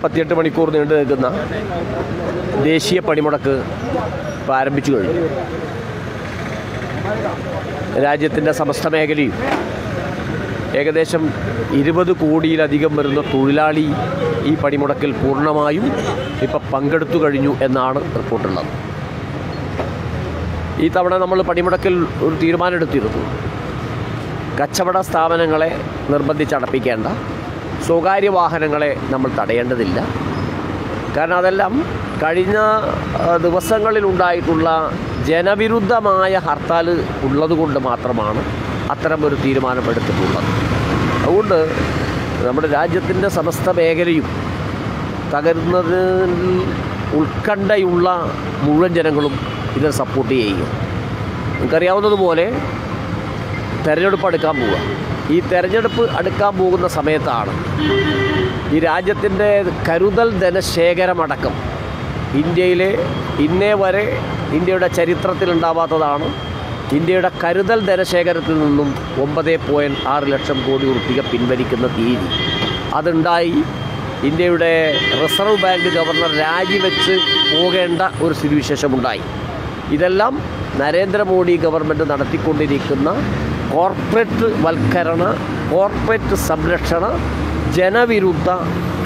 നാൽപ്പത്തിയെട്ട് മണിക്കൂർ നീണ്ടു നിൽക്കുന്ന ദേശീയ പണിമുടക്ക് ഇപ്പോൾ ആരംഭിച്ചു കഴിഞ്ഞു. രാജ്യത്തിന്റെ സമസ്ത മേഖലയും ഏകദേശം ഇരുപത് കോടിയിലധികം വരുന്ന തൊഴിലാളി ഈ പണിമുടക്കിൽ പൂർണമായും ഇപ്പം പങ്കെടുത്തു കഴിഞ്ഞു എന്നാണ് റിപ്പോർട്ടുള്ളത്. ഈ തവണ നമ്മൾ പണിമുടക്കിൽ ഒരു തീരുമാനമെടുത്തിരുന്നു. കച്ചവട സ്ഥാപനങ്ങളെ നിർബന്ധിച്ചടപ്പിക്കേണ്ട സ്വകാര്യ വാഹനങ്ങളെ നമ്മൾ തടയേണ്ടതില്ല. കാരണം അതെല്ലാം കഴിഞ്ഞ ദിവസങ്ങളിലുണ്ടായിട്ടുള്ള ജനവിരുദ്ധമായ ഹർത്താൽ ഉള്ളതുകൊണ്ട് മാത്രമാണ് അത്തരമൊരു തീരുമാനമെടുത്തിട്ടുള്ളത്. അതുകൊണ്ട് നമ്മുടെ രാജ്യത്തിന്റെ സമസ്ത മേഖലയും തകരുന്നതിൽ ഉത്കണ്ഠയുള്ള മുഴുവൻ ജനങ്ങളും ഇതിനെ സപ്പോർട്ട് ചെയ്യുക നിങ്ങൾക്കറിയാവുന്നതുപോലെ തെരഞ്ഞെടുപ്പ് അടുക്കാൻ പോവുക. ഈ തെരഞ്ഞെടുപ്പ് അടുക്കാൻ പോകുന്ന സമയത്താണ് ഈ രാജ്യത്തിന്റെ കരുതൽ ധനശേഖരമടക്കം. ഇന്ത്യയിലെ ഇന്നേ വരെ ഇന്ത്യയുടെ ചരിത്രത്തിൽ ഉണ്ടാവാത്തതാണ്. ഇന്ത്യയുടെ കരുതൽ ധനശേഖരത്തിൽ നിന്നും ഒമ്പത് പോയിന്റ് ആറ് ലക്ഷം കോടി ഉറുപ്പിക പിൻവലിക്കുന്ന തീയതി. അതുണ്ടായി ഇന്ത്യയുടെ റിസർവ് ബാങ്ക് ഗവർണർ രാജിവെച്ച് പോകേണ്ട ഒരു സ്ഥിതിവിശേഷമുണ്ടായി. ഇതെല്ലാം നരേന്ദ്രമോദി ഗവൺമെന്റ് നടത്തിക്കൊണ്ടിരിക്കുന്ന കോർപ്പറേറ്റ് വൽക്കരണ കോർപ്പറേറ്റ് സംരക്ഷണ ജനവിരുദ്ധ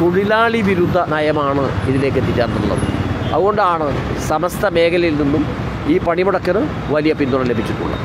തൊഴിലാളി വിരുദ്ധ നയമാണ് ഇതിലേക്ക് എത്തിച്ചേർന്നുള്ളത് അതുകൊണ്ടാണ് സമസ്ത മേഖലയിൽ നിന്നും ഈ പണിമുടക്കിന് വലിയ പിന്തുണ ലഭിച്ചിട്ടുള്ളത്.